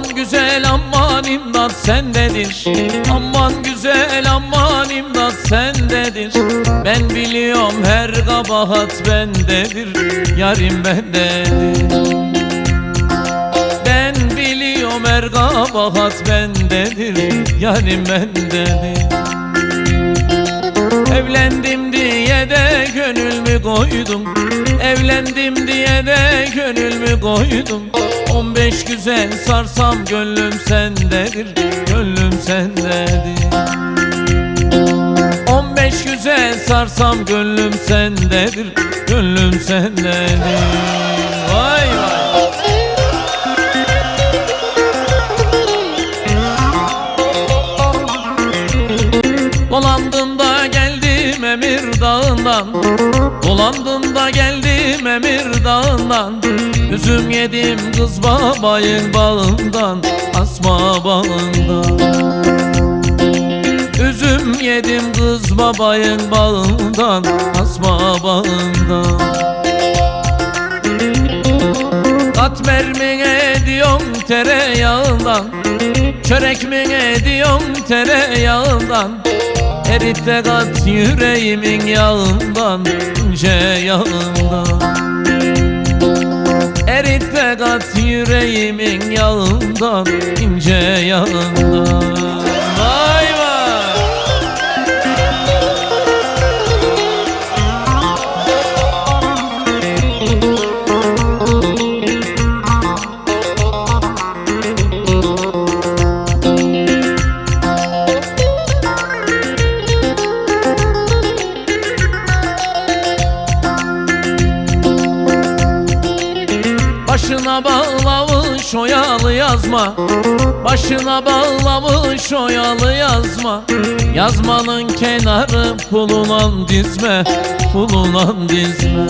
Aman güzel aman imdat sendedir Aman güzel aman imdat sendedir Ben biliyorum her kabahat bendedir. Yarim bendedir. Ben biliyorum her kabahat bendedir. Yarim bendedir. Evlendim diye de gönlümü koydum? Evlendim diye de gönlümü koydum 15 güzel sarsam gönlüm sendedir Gönlüm sendedir. 15 güzel sarsam gönlüm sendedir Gönlüm sendedir Dağı'ndan Dolandım da geldim Emir Dağı'ndan. Üzüm yedim kız babayın bağından Asma bağından. Üzüm yedim kız babayın bağından Asma bağından. Katmer mi ediyorum tereyağından Çörek mi ediyorum tereyağından Erit de kat yüreğimin yağından ince yağından. Erit de kat yüreğimin yağından ince yağından Başına bağlamış oyalı yazma. Başına bağlamış oyalı yazma. Yazmanın kenarı pulunan dizme Pulunan dizme.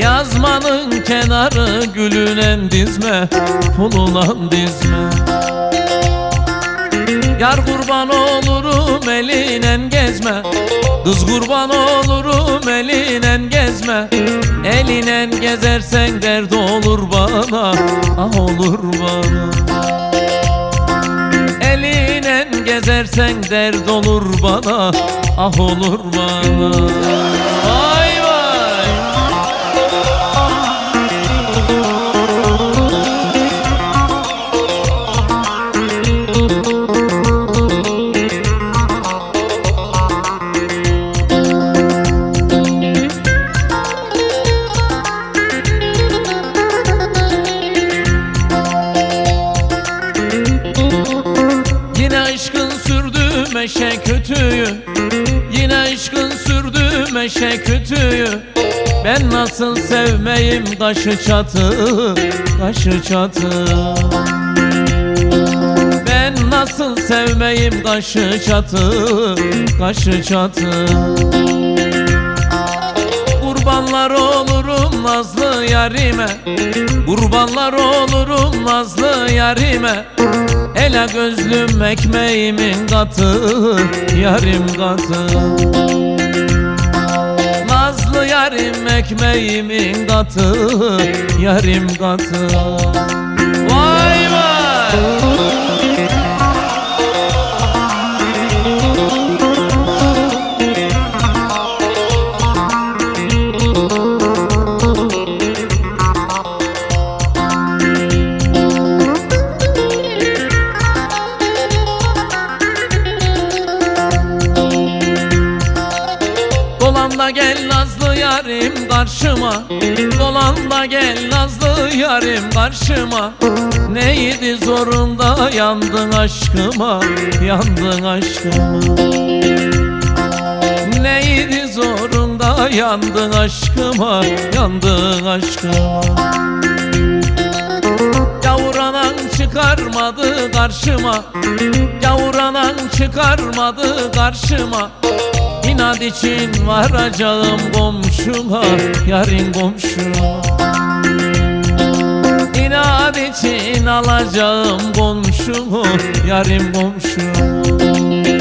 Yazmanın kenarı gülünen dizme Pulunan dizme. Yar kurban olurum elinen gezme. Kız kurban olurum elinen gezme. Elinen gezersen dert olur bana. Ah olur bana. Elinen gezersen dert olur bana. Ah olur bana meşe kötüyü Yine aşkın sürdü meşe kötüyü Ben nasıl sevmeyim kaşı çatı Kaşı çatı. Ben nasıl sevmeyim kaşı çatı Kaşı çatı. Kurbanlar olurum nazlı yarime. Kurbanlar olurum nazlı yarime Ela gözlüm ekmeğimin katı Yarim katı. Nazlı yarim ekmeğimin katı Yarim katı karşıma. Dolan da gel nazlı yarim karşıma. Neydi zorunda yandın aşkıma Yandın aşkıma? Neydi zorunda yandın aşkıma Yandın aşkıma? Yavuranan çıkarmadı karşıma. Yavuranan çıkarmadı karşıma İnat için varacağım komşuma Yarın komşuma. İnat için alacağım komşumu Yarın komşumu